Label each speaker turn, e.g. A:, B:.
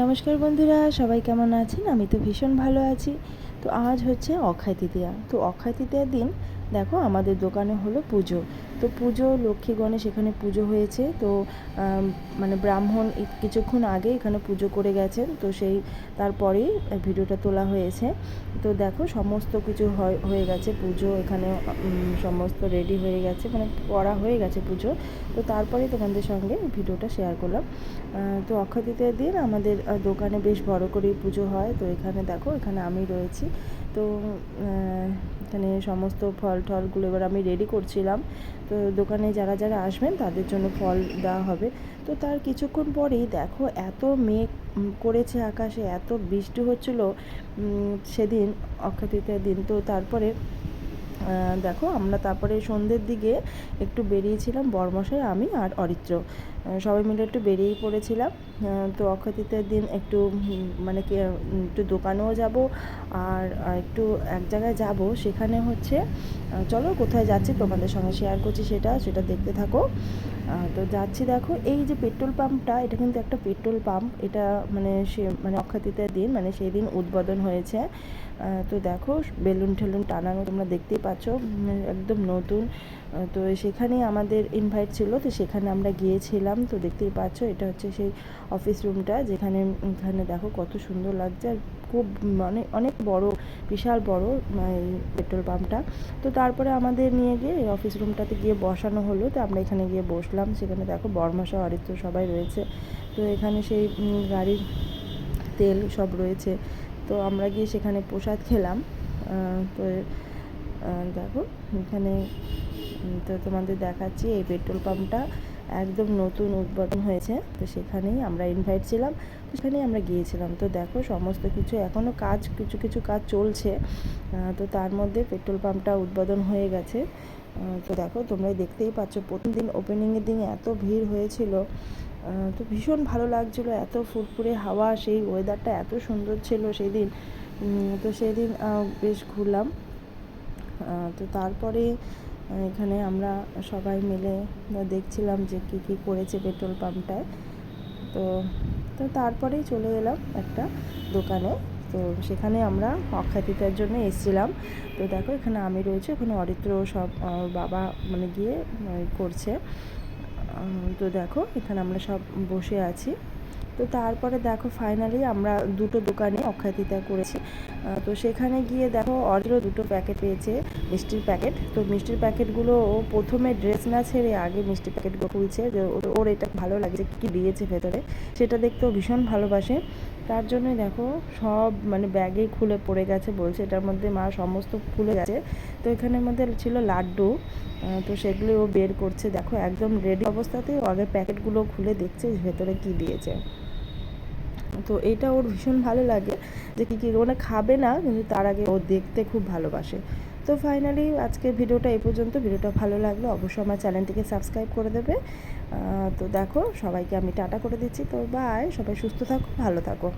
A: নমস্কার বন্ধুরা, সবাই কেমন আছেন? আমি তো ভীষণ ভালো আছি। তো আজ হচ্ছে অক্ষয় তৃতীয়া। তো অক্ষয় তৃতীয়ার দিন দেখো আমাদের দোকানে হলো পুজো। তো পুজো, লক্ষ্মী গণেশ এখানে পুজো হয়েছে। তো মানে ব্রাহ্মণ কিছুক্ষণ আগে এখানে পুজো করে গেছেন। তো সেই, তারপরেই ভিডিওটা তোলা হয়েছে। তো দেখো সমস্ত কিছু হয়- গেছে। পুজো এখানে সমস্ত রেডি হয়ে গেছে। মানে করা হয়ে গেছে পুজো। তো তারপরেই তোমাদের সঙ্গে ভিডিওটা শেয়ার করলাম। তো অক্ষয় দিন আমাদের দোকানে বেশ বড় করেই পুজো হয়। তো এখানে দেখো, এখানে আমি রয়েছি। তো এখানে সমস্ত ফল টলগুলো এবার আমি রেডি করছিলাম। তো দোকানে যারা যারা আসবেন তাদের জন্য ফল দেওয়া হবে। তো তার কিছুক্ষণ পরেই দেখো এত মেঘ করেছে আকাশে, এত বৃষ্টি হচ্ছিল। সেদিন অক্ষয় দিন। তো তারপরে দেখো আমরা তারপরে সন্ধ্যের দিকে একটু বেরিয়েছিলাম বর্মশাই, আমি আর অরিত্র। সবাই মিলে একটু বেরিয়েই পড়েছিলাম। তো অক্ষয় তৃতীয়ার দিন একটু মানে কি একটু দোকানেও যাব আর একটু এক জায়গায় যাব। সেখানে হচ্ছে চলো কোথায় যাচ্ছি তোমাদের সঙ্গে শেয়ার করছি সেটা সেটা দেখতে থাকো। তো যাচ্ছি দেখো, এই যে পেট্রোল পাম্পটা এটা কিন্তু একটা পেট্রোল পাম্প এটা মানে সে মানে অক্ষয় দিন মানে সেই দিন উদ্বোধন হয়েছে। তো দেখো, বেলুন ঠেলুন টানানো তোমরা দেখতেই পাচ্ছ একদম নতুন। তো সেখানেই আমাদের ইনভাইট ছিল, তো সেখানে আমরা গিয়েছিলাম। তো দেখতেই পাচ্ছ এটা হচ্ছে সেই অফিস রুমটা যেখানে এখানে দেখো কত সুন্দর লাগছে আর খুব মানে অনেক বড়, বিশাল বড় এই পেট্রোল পাম্পটা তো তারপরে আমাদের নিয়ে গিয়ে এই অফিস রুমটাতে গিয়ে বসানো হলো, তো আমরা এখানে গিয়ে বসলাম। সেখানে দেখো বর্মাসা অরিত্র সবাই রয়েছে। তো এখানে সেই গাড়ির তেল সব রয়েছে। তো আমরা গিয়ে সেখানে প্রসাদ খেলাম। তো দেখো এখানে, তো তোমাদের দেখাচ্ছি এই পেট্রোল পাম্পটা একদম নতুন উদ্বোধন হয়েছে। তো সেখানেই আমরা ইনভাইট ছিলাম। সেখানেই আমরা গিয়েছিলাম। তো দেখো, সমস্ত কিছু এখনও কাজ, কিছু কিছু কাজ চলছে। তো তার মধ্যে পেট্রোল পাম্পটা উদ্বোধন হয়ে গেছে। তো দেখো তোমরা দেখতেই পাচ্ছ, প্রথম দিন ওপেনিংয়ের দিন এত ভিড় হয়েছিল। তো ভীষণ ভালো লাগছিল। এত ফুরফুরে হাওয়া, সেই ওয়েদারটা এত সুন্দর ছিল সেই দিন তো সেই দিন বেশ ঘুরলাম। তো তারপরে এখানে আমরা সবাই মিলে দেখছিলাম যে কী কী করেছে পেট্রোল পাম্পটায়। তো তো তারপরেই চলে এলাম একটা দোকানে। তো সেখানে আমরা অক্ষয় তৃতীয়ার জন্য এসেছিলাম। তো দেখো এখানে আমি রয়েছে ওখানে অরিত্র সব বাবা মানে গিয়ে করছে। তো দেখো এখানে আমরা সব বসে আছি। তো তারপরে দেখো ফাইনালি আমরা দুটো দোকানে অক্ষয় তৃতীয়া করেছি তো সেখানে গিয়ে দেখো অরিত্র দুটো প্যাকেট পেয়েছে, মিষ্টির প্যাকেট তো মিষ্টির প্যাকেটগুলো ও প্রথমে ড্রেস না ছেড়ে আগে মিষ্টির প্যাকেটগুলো খুলছে, যে ওর- এটা ভালো লাগছে, কী দিয়েছে ভেতরে, সেটা দেখতেও ভীষণ ভালোবাসে। তার জন্যই দেখো সব মানে ব্যাগে খুলে পড়ে গেছে বলছে, এটার মধ্যে মা সমস্ত খুলে গেছে। তো এখানের মধ্যে ছিল লাড্ডু তো সেগুলো ও বের করছে। দেখো, একদম রেডি অবস্থাতেই ও আগে প্যাকেটগুলো খুলে দেখছে ভেতরে কী দিয়েছে। তো এটা ওর ভীষণ ভালো লাগে যে কী কী মানে খাবে না, কিন্তু তার আগে ও দেখতে খুব ভালোবাসে। তো ফাইনালি আজকের ভিডিওটা এই পর্যন্ত। ভিডিওটা ভালো লাগলে অবশ্যই আমার চ্যানেলটিকে সাবস্ক্রাইব করে দেবে। তো দেখো, সবাইকে আমি টাটা করে দিচ্ছি। তো বাই সবাই সুস্থ থাকো, ভালো থাকো।